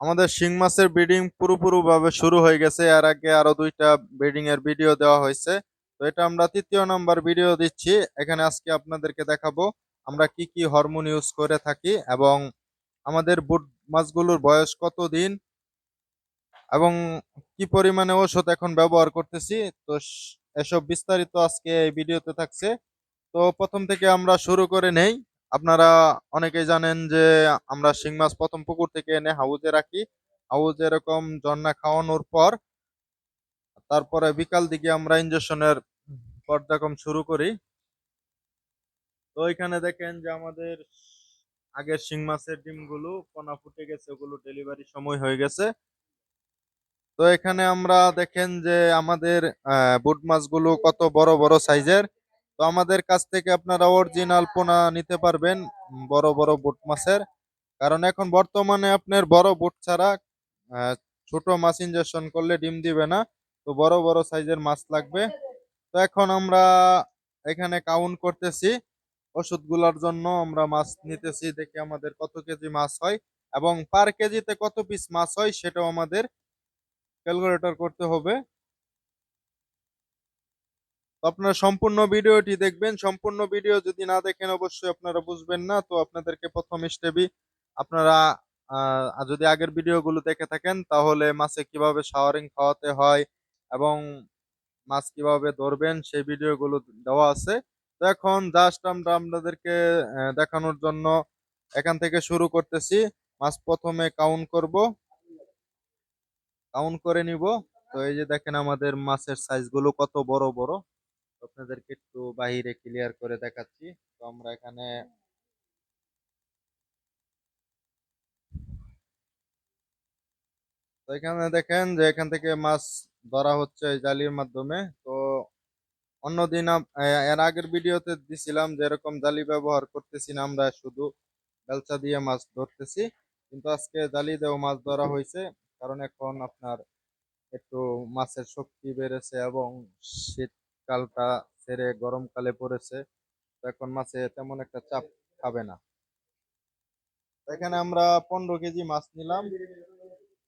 আমাদের শিং মাছের ব্রিডিং পুরোপুরি ভাবে শুরু হয়ে গেছে। এর আগে আরও দুইটা ব্রিডিং এর ভিডিও দেওয়া হয়েছে। তো এটা আমরা তৃতীয় নাম্বার ভিডিও দিচ্ছি। এখানে আজকে আপনাদেরকে দেখাবো আমরা কি কি হরমোন ইউজ করে থাকি এবং আমাদের বুট মাছগুলোর বয়স কত দিন এবং কি পরিমাণে ওষুধ এখন ব্যবহার করতেছি। তো এসব বিস্তারিত আজকে এই ভিডিওতে থাকছে। তো প্রথম থেকে আমরা শুরু করে নেই। আপনারা অনেকেই জানেন যে আমরা শিং মাছ প্রথম পুকুর থেকে এনে হাউজে রাখি। হাউজে এরকম জন্না খাওয়ানোর পর তারপরে বিকাল দিকে আমরা ইঞ্জেকশনের পর্যায়ক্রম শুরু করি। তো এখানে দেখেন যে আমাদের আগের শিং মাছের ডিমগুলো পোনা ফুটে গেছে, ওগুলো ডেলিভারি সময় হয়ে গেছে। তো এখানে আমরা দেখেন যে আমাদের বুট মাছগুলো কত বড় বড় সাইজের তো আমাদের কাছ থেকে আপনারা অরিজিনাল পোনা নিতে পারবেন বড় বড় বুট মাছের। কারণ এখন বর্তমানে আপনার বড় বুট ছাড়া ছোট মাছ ইনজেকশন করলে ডিম দিবে না তো বড় বড় সাইজের মাছ লাগবে। তো এখন আমরা এখানে কাউন্ট করতেছি ওষুধগুলোর জন্য আমরা মাছ নিতেছি দেখি আমাদের কত কেজি মাছ হয় এবং পার কেজিতে কত পিস মাছ হয় সেটাও আমাদের ক্যালকুলেটর করতে হবে। আপনারা সম্পূর্ণ ভিডিওটি দেখবেন। সম্পূর্ণ ভিডিও যদি না দেখেন, অবশ্যই আপনারা বুঝবেন না। তো আপনাদেরকে প্রথম স্টেপই আপনারা যদি আগের ভিডিওগুলো দেখে থাকেন, তাহলে মাছে কীভাবে শাওয়ারিং খাওয়াতে হয় এবং মাছ কীভাবে ধরবেন, সেই ভিডিওগুলো দেওয়া আছে। তো এখন জাস্ট আমরা আপনাদেরকে দেখানোর জন্য এখান থেকে শুরু করতেছি। মাছ প্রথমে কাউন্ট করব। কাউন্ট করে নিব। তো এই যে দেখেন আমাদের মাছের সাইজগুলো কত বড় বড়। আপনাদেরকে একটু বাহিরে ক্লিয়ার করে দেখাচ্ছি। তো আমরা এখানে তো এখানে দেখেন যে এখান থেকে মাছ ধরা হচ্ছে এই জালির মাধ্যমে। তো অন্যদিন এর আগের ভিডিওতে দিছিলাম যে এরকম জালি ব্যবহার করতেছি না আমরা, শুধু বেলচা দিয়ে মাছ ধরতেছি। কিন্তু আজকে জালি দিয়েও মাছ ধরা হয়েছে, কারণ এখন আপনার একটু মাছের শক্তি বেড়েছে এবং শীতকালটা ছেড়ে গরমকালে পড়েছে, তো এখন মাছে তেমন একটা চাপ খাবে না। এখানে আমরা পনেরো কেজি মাছ নিলাম।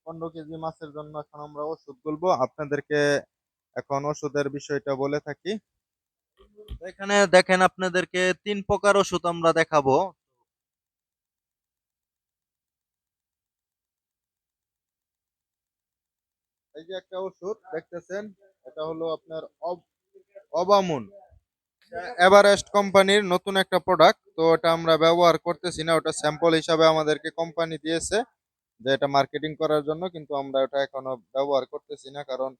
পনেরো কেজি মাছের জন্য এখন আমরা ওষুধ বলব আপনাদেরকে এখন ওষুধের বিষয়টা বলে থাকি। এখানে দেখেন আপনাদেরকে তিন প্রকার ওষুধ আমরা দেখাবো। এই যে একটা ওষুধ দেখতেছেন, এটা হলো আপনার অবামুন। এভারেস্ট কোম্পানির নতুন একটা প্রোডাক্ট তো এটা আমরা ব্যবহার করতেছি না, ওটা স্যাম্পল হিসাবে আমাদেরকে কোম্পানি দিয়েছে, যে এটা মার্কেটিং করার জন্য, কিন্তু আমরা ওটা এখনও ব্যবহার করতেছি না, কারণ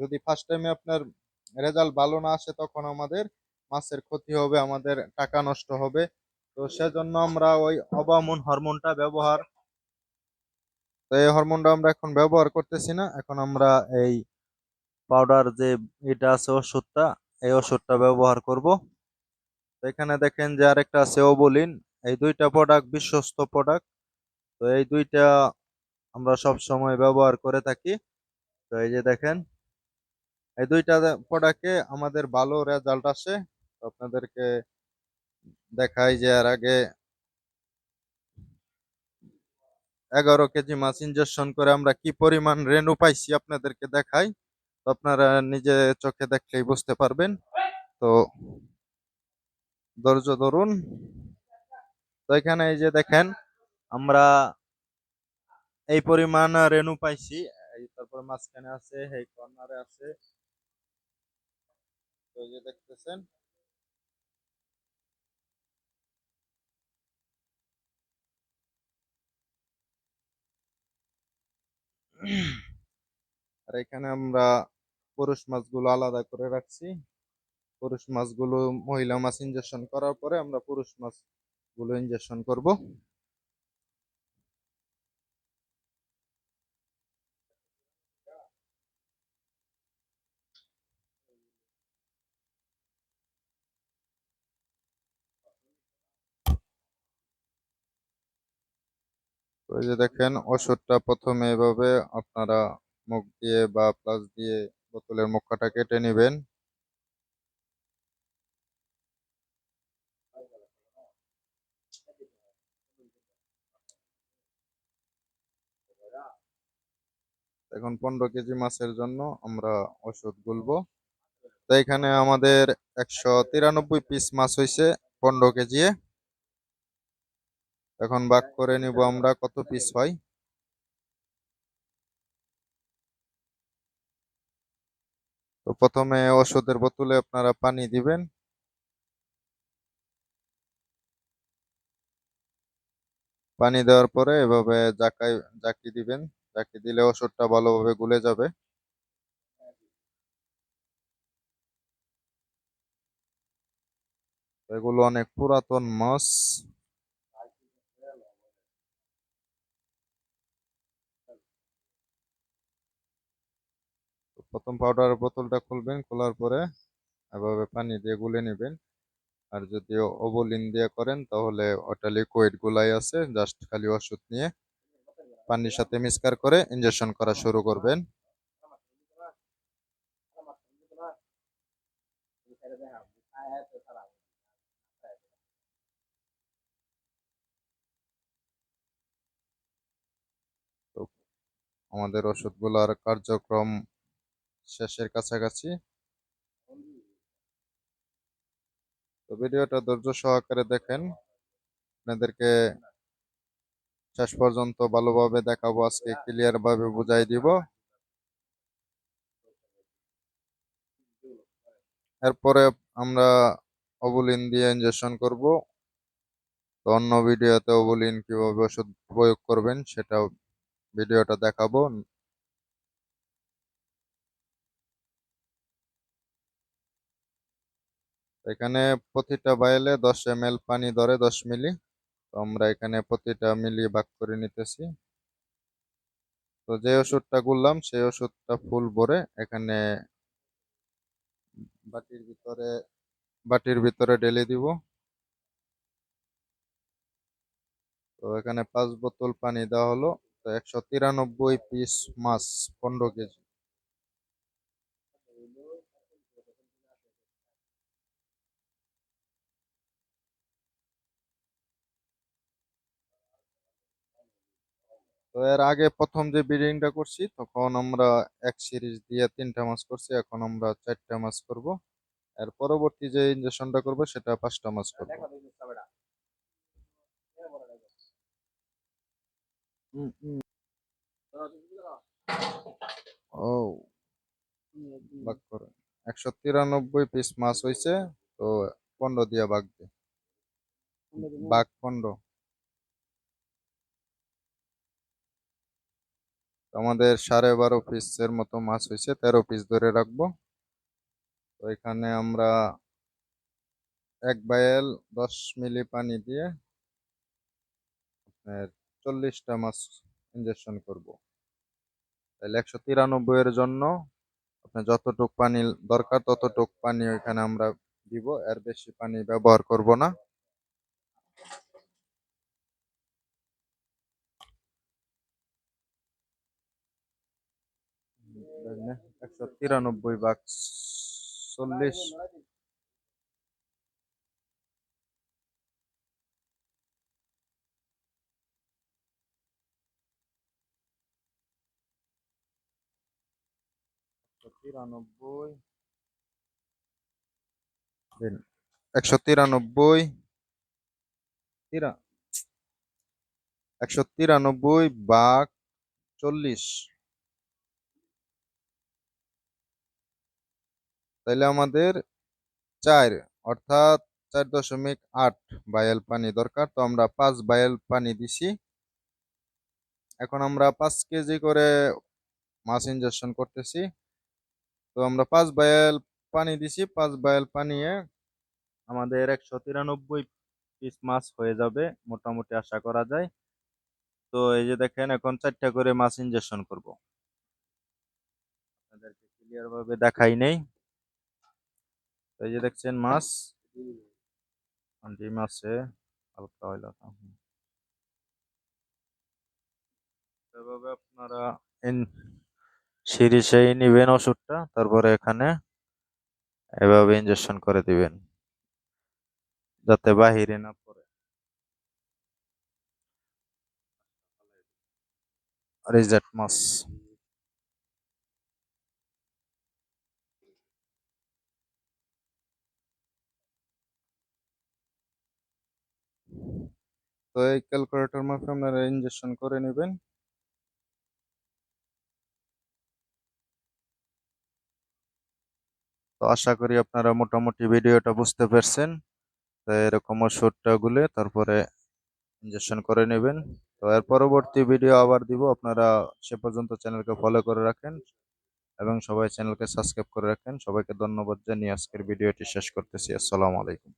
যদি ফার্স্ট টাইমে আপনার রেজাল্ট ভালো না আসে, তখন আমাদের মাছের ক্ষতি হবে, আমাদের টাকা নষ্ট হবে। তো সেজন্য আমরা ওই অবামুন হরমোনটা ব্যবহার, তো এই হরমোনটা আমরা এখন ব্যবহার করতেছি না, এখন আমরা এই পাউডার যে এটা আছে ওষুধটা এই ওষুধটা ব্যবহার করব। তো এখানে দেখেন যে আরেকটা আছে ওবলিন এই দুইটা প্রোডাক্ট বিশ্বস্ত প্রোডাক্ট তো এই দুইটা আমরা সব সময় ব্যবহার করে থাকি। তো এই যে দেখেন, এই দুইটা প্রোডাক্টে আমাদের ভালো রেজাল্ট আসে। আপনাদেরকে দেখাই যে এর আগে এগারো কেজি মাছ ইনজেকশন করে আমরা কি পরিমাণ রেনু পাইছি আপনাদেরকে দেখাই। আপনারা নিজে চোখে দেখলেই বুঝতে পারবেন। তো ধৈর্য ধরুন। তো এখানে এই যে দেখেন, আমরা এই পরিমাণ রেনু পাইছি। তারপর মাঝখানে আছে, এই কর্নারে আছে। তো এই যে দেখতেছেন। আর এখানে আমরা পুরুষ মাছগুলো আলাদা করে রাখছি। পুরুষ মাছগুলো মহিলা মাছ ইনজেকশন করার পরে আমরা পুরুষ মাছগুলো ইনজেকশন করব। যে দেখেন, ওষুধটা প্রথমে এভাবে আপনারা মুখ দিয়ে বা প্লাস দিয়ে বোতলের মুখটা কেটে নেবেন। এখন পনেরো কেজি মাছের জন্য আমরা ওষুধ গুলবো। তো এখানে আমাদের একশো তিরানব্বই পিস মাছ হয়েছে পনেরো কেজি এখন ভাগ করে নিব আমরা কত পিস হয়? প্রথমে ওষুধের বোতলে আপনারা পানি দিবেন। পানি দেওয়ার পরে এভাবে জাকাই, জাকি দিবেন। জাকি দিলে ওষুধটা ভালোভাবে গুলে যাবে। এগুলো অনেক পুরাতন মাছ। প্রথম পাউডারের বোতলটা খুলবেন, খোলার পরে এভাবে পানি দিয়ে গুলে নেবেন। আর যদি ওভলিন দিয়ে করেন, তাহলে ওটা লিকুইড গুলাই আছে জাস্ট খালি ওষুধ নিয়ে পানির সাথে মিক্সকার করে ইনজেকশন করা শুরু করবেন। আমাদের ওষুধগুলোর কার্যক্রম শেষের কাছাকাছি। তো ভিডিওটা ধৈর্য সহকারে দেখেন। আপনাদেরকে শেষ পর্যন্ত ভালোভাবে দেখাবো, আজকে ক্লিয়ার ভাবে বুঝাই দিব। এরপরে আমরা ওবুলিন দিয়ে ইনজেকশন করব। তো অন্য ভিডিওতে ওবুলিন কীভাবে ওষুধ প্রয়োগ করবেন সেটা ভিডিওটা দেখাবো। এখানে প্রতিটা বাইলে দশ এম পানি ধরে দশ মিলি। তো আমরা এখানে প্রতিটা মিলি ভাগ করে নিতেছি। তো যে ওষুধটা গুললাম, সেই ওষুধটা ফুল ভরে এখানে বাটির ভিতরে বাটির ভিতরে ঢেলে দিব। তো এখানে পাঁচ বোতল পানি দেওয়া হলো। তো একশো তিরানব্বই পিস মাছ পনেরো কেজি। তো এর আগে প্রথম যে ব্রিডিংটা করছি তখন আমরা এক সিরিজ দিয়ে তিনটা মাছ করছি এখন আমরা চারটা মাছ করব। এর পরবর্তী যে ইনজেকশনটা করব সেটা পাঁচটা মাছ করব। হুম, হুম। ও। ভাগ করে। একশো তিরানব্বই পিস মাছ হয়েছে তো পনেরো দিয়ে ভাগ দে। ভাগ পনেরো তো আমাদের সাড়ে বারো পিসের মতো মাছ হয়েছে, তেরো পিস ধরে রাখব। তো এখানে আমরা এক বায়েল দশ মিলি পানি দিয়ে আপনার চল্লিশটা মাছ ইনজেকশন করব। তাহলে একশো তিরানব্বই এর জন্য আপনার যতটুক পানি দরকার, ততটুক পানি ওইখানে আমরা দিব। এর বেশি পানি ব্যবহার করব না। একশো তিরানব্বই বাক চল্লিশ। তিরানব্বই। একশো তিরানব্বই। তিরা। একশো তিরানব্বই বাঘ চল্লিশ। তাইলে আমাদের চার, অর্থাৎ চার দশমিক আট বায়াল পানি দরকার। তো আমরা পাঁচ বায়াল পানি দিছি। এখন আমরা পাঁচ কেজি করে মাছ ইনজেকশন করতেছি। তো আমরা পাঁচ বায়াল পানি দিছি। পাঁচ বায়াল পানিয়ে আমাদের একশো তিরানব্বই পিস মাছ হয়ে যাবে, মোটামুটি আশা করা যায়। তো এই যে দেখেন, এখন চারটা করে মাছ ইনজেকশন করব। আপনাদেরকে ক্লিয়ার ভাবে দেখাই নেই। এই যে দেখছেন মাছ। ডিম আছে হালকা হইল এভাবে আপনারা সিরিজেই নিবেন ওষুধটা, তারপরে এখানে এভাবে ইনজেকশন করে দিবেন, যাতে বাহিরে না পড়ে। রিজেক্ট মাছ। তো এই ক্যালকুলেটর মাপে আপনারা ইনজেকশন করে নেবেন। তো আশা করি আপনারা মোটামুটি ভিডিওটা বুঝতে পারছেন। তো এরকম ওষুধটা গুলে তারপরে ইনজেকশন করে নেবেন। তো এর পরবর্তী ভিডিও আবার দিব। আপনারা সে পর্যন্ত চ্যানেলকে ফলো করে রাখেন এবং সবাই চ্যানেলকে সাবস্ক্রাইব করে রাখেন। সবাইকে ধন্যবাদ জানিয়ে আজকের ভিডিওটি শেষ করতেছি। আসসালামু আলাইকুম।